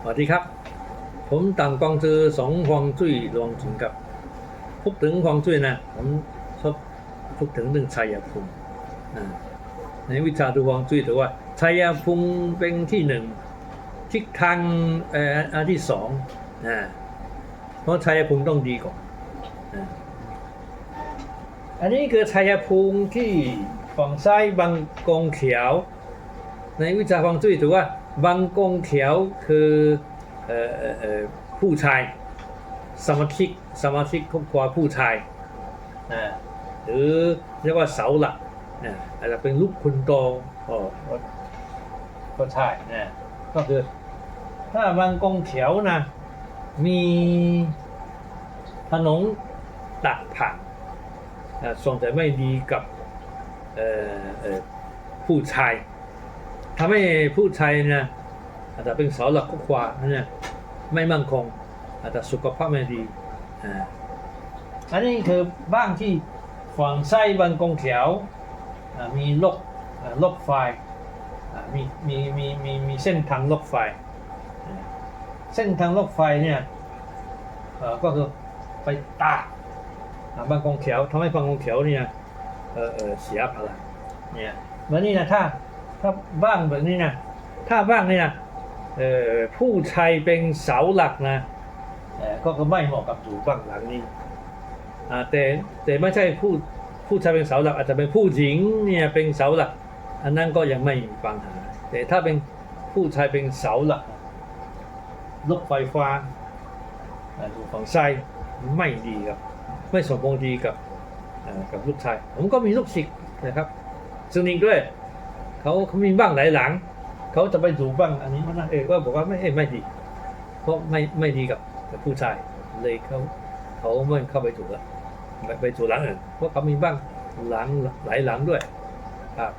สวัสดีครับ ผมต่างกองซือสองฮวงจุ้ยรวงถึงกับพูดถึงฮวงจุ้ยนะ ผมชอบพูดถึงเรื่องชัยภูมิอ่าในวิชาดูฮวงจุ้ยถือว่าชัยภูมิเป็นที่หนึ่งทิศทางเอ่ออันที่สองอ่าเพราะชัยภูมิต้องดีก่อนอ่าอันนี้คือชัยภูมิที่ฝั่งซ้ายบางกองเขียว ในวิชาฮวงจุ้ยถือว่า บางกงเขียวคือเอ่อเอ่อเอ่อผู้ชายสมาชิกสมาชิกครอบครัวผู้ชายนะหรือเรียกว่าเสาหลักนะอาจจะเป็นลูกคุณโตก็ก็ก็ใช่นะก็คือ ถ้าบางกงเขียวนะ มีถนนตัดผ่านนะส่งแต่ไม่ดีกับเอ่อเอ่อผู้ชายทำให้ผู้ชายนะ อาจจะเป็นเสาหลักครอบควเนี่ยไม่มั่นคง อาจจะสุขภาพไม่ดีอ่าอันนี้คือบ้านที่ฝั่งไส้บางกงเขียวมีรถอ่ารถไฟมีมีมีมีมีเส้นทางรถไฟ เส้นทางรถไฟเนี่ยก็คือไปตากบางกงเขียวทำให้บางกงเขียวเนี่ยเออเสียพลังเนี่ยวันนี้นะถ้าถ้าบ้างแบบนี้นะถ้าบ้างเนี่นะ เอ่อผู้ชายเป็นเสาหลักนะเอ่อก็ก็ไม่เหมาะกับอยู่บ้างหลังนี้อ่าแต่แต่ไม่ใช่ผู้ผู้ชายเป็นเสาหลักอาจจะเป็นผู้หญิงเนี่ยเป็นเสาหลัก อันนั้นก็ยังไม่มีปัญหา แต่ถ้าเป็นผู้ชายเป็นเสาหลักรถไฟฟ้าอ่าอยู่ฝั่งซ้ายไม่ดีครับ ไม่สมพงษ์ดีกับเอ่อกับลูกชาย ผมก็มีลูกศิษย์นะครับซึ่งนี้ด้วยเขาเขามีบ้างหลายหลัง เขาจะไปถูบ้าง อันนี้มันเอกก็บอกว่าไม่เอ้ยไม่ดี เพราะไม่ไม่ดีกับผู้ชายเลยเขาเขาไม่เข้าไปถูกแลไปไปถูหลังอื่นเพราะเขามีบ้างหลังหลายหลังด้วยครับ